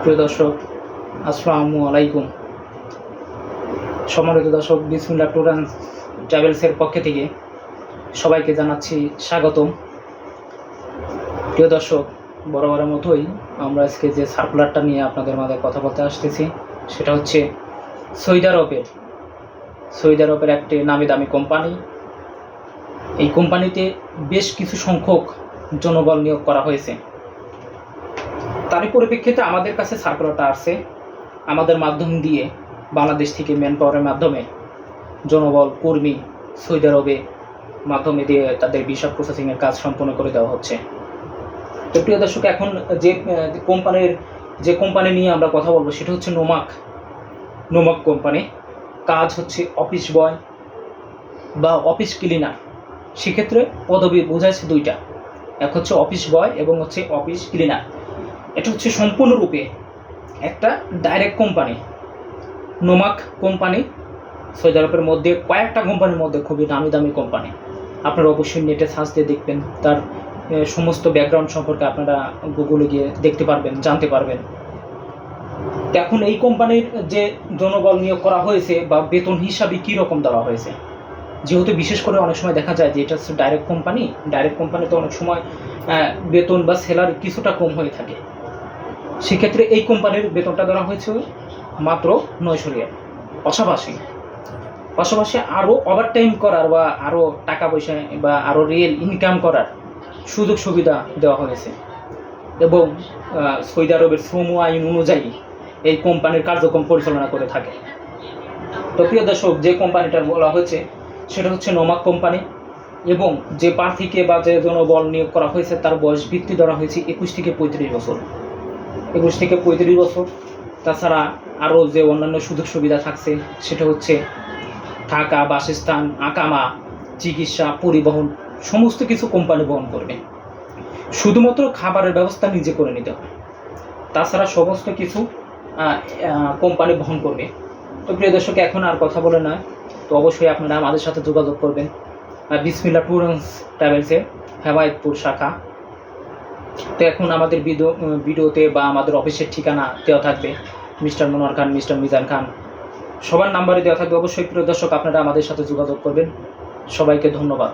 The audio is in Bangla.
প্রিয় দর্শক, আসসালামু আলাইকুম। সম্মানিত দর্শক, বিসমুল্লাহ ট্যুর ট্রাভেলসের পক্ষ থেকে সবাইকে জানাচ্ছি স্বাগতম। প্রিয় দর্শক, বরাবরের মতোই আমরা আজকে যে সার্কুলারটা নিয়ে আপনাদের মাঝে কথা বলতে আসতেছি, সেটা হচ্ছে সৌদি আরবের সৌদি আরবের একটি নামি দামি কোম্পানি। এই কোম্পানিতে বেশ কিছু সংখ্যক জনবল নিয়োগ করা হয়েছে। তারই পরিপ্রেক্ষিতে আমাদের কাছে সার্কুলারটা আসছে, আমাদের মাধ্যম দিয়ে বাংলাদেশ থেকে ম্যান পাওয়ারের মাধ্যমে জনবল, কর্মী সৌদি আরবে মাধ্যমে দিয়ে তাদের ভিসা প্রসেসিংয়ের কাজ সম্পন্ন করে দেওয়া হচ্ছে। তো প্রিয় দর্শক, এখন যে কোম্পানির যে কোম্পানি নিয়ে আমরা কথা বলব সেটা হচ্ছে নোমাক নোমাক কোম্পানি কাজ হচ্ছে অফিস বয় বা অফিস ক্লিনার সেক্ষেত্রে পদবি বোঝাচ্ছে দুইটা, এক হচ্ছে অফিস বয় এবং হচ্ছে অফিস ক্লিনার এটা হচ্ছে সম্পূর্ণরূপে একটা ডাইরেক্ট কোম্পানি নোমাক কোম্পানি সৌদি আরবের মধ্যে কয়েকটা কোম্পানির মধ্যে খুবই দামি দামি কোম্পানি আপনারা অবশ্যই নেটে সার্চ দিয়ে দেখবেন, তার সমস্ত ব্যাকগ্রাউন্ড সম্পর্কে আপনারা গুগলে গিয়ে দেখতে পারবেন, জানতে পারবেন। এখন এই কোম্পানির যে জনবল নিয়োগ করা হয়েছে বা বেতন হিসাবে কী রকম দেওয়া হয়েছে? যেহেতু বিশেষ করে অনেক সময় দেখা যায় যে এটা হচ্ছে ডাইরেক্ট কোম্পানি ডাইরেক্ট কোম্পানিতে অনেক সময় বেতন বা স্যালারি কিছুটা কম হয়ে থাকে। সেক্ষেত্রে এই কোম্পানির বেতনটা দেওয়া হয়েছে মাত্র নয়শো রিয়াল। পাশাপাশি পাশাপাশি আরও ওভারটাইম করার বা আরও টাকা পয়সা বা আরও রিয়েল ইনকাম করার সুযোগ সুবিধা দেওয়া হয়েছে। এবং সৌদি আরবের শ্রম আইন অনুযায়ী এই কোম্পানির কার্যক্রম পরিচালনা করে থাকে। তো প্রিয় দর্শক, যে কোম্পানিটার বলা হয়েছে, সেটা হচ্ছে নোমাক কোম্পানি। এবং যে প্রার্থীকে বা যে জনবল নিয়োগ করা হয়েছে, তার বয়স ভিত্তি ধরা হয়েছে একুশ থেকে পঁয়ত্রিশ বছর। একুশ থেকে পঁয়ত্রিশ বছর। তাছাড়া আরও যে অন্যান্য সুযোগ সুবিধা থাকছে, সেটা হচ্ছে থাকা, বাসস্থান, আকামা, চিকিৎসা, পরিবহন, সমস্ত কিছু কোম্পানি বহন করবে। শুধুমাত্র খাবারের ব্যবস্থা নিজে করে নিতে হবে। তাছাড়া সমস্ত কিছু কোম্পানি বহন করবে। তো প্রিয় দর্শক, এখন আর কথা বলে না তো অবশ্যই আপনারা আমাদের সাথে যোগাযোগ করবেন। বিসমিল্লা ট্যুর ট্রাভেলসের হেমায়তপুর শাখা। তো এখন আমাদের ভিডিও ভিডিওতে বা আমাদের অফিসের ঠিকানা দেওয়া থাকবে। Mister Monowar Khan, Mister Mizan Khan. সবার নাম্বারে দেওয়া থাকবে। অবশ্যই প্রিয় দর্শক, আপনারা আমাদের সাথে যোগাযোগ করবেন। সবাইকে ধন্যবাদ।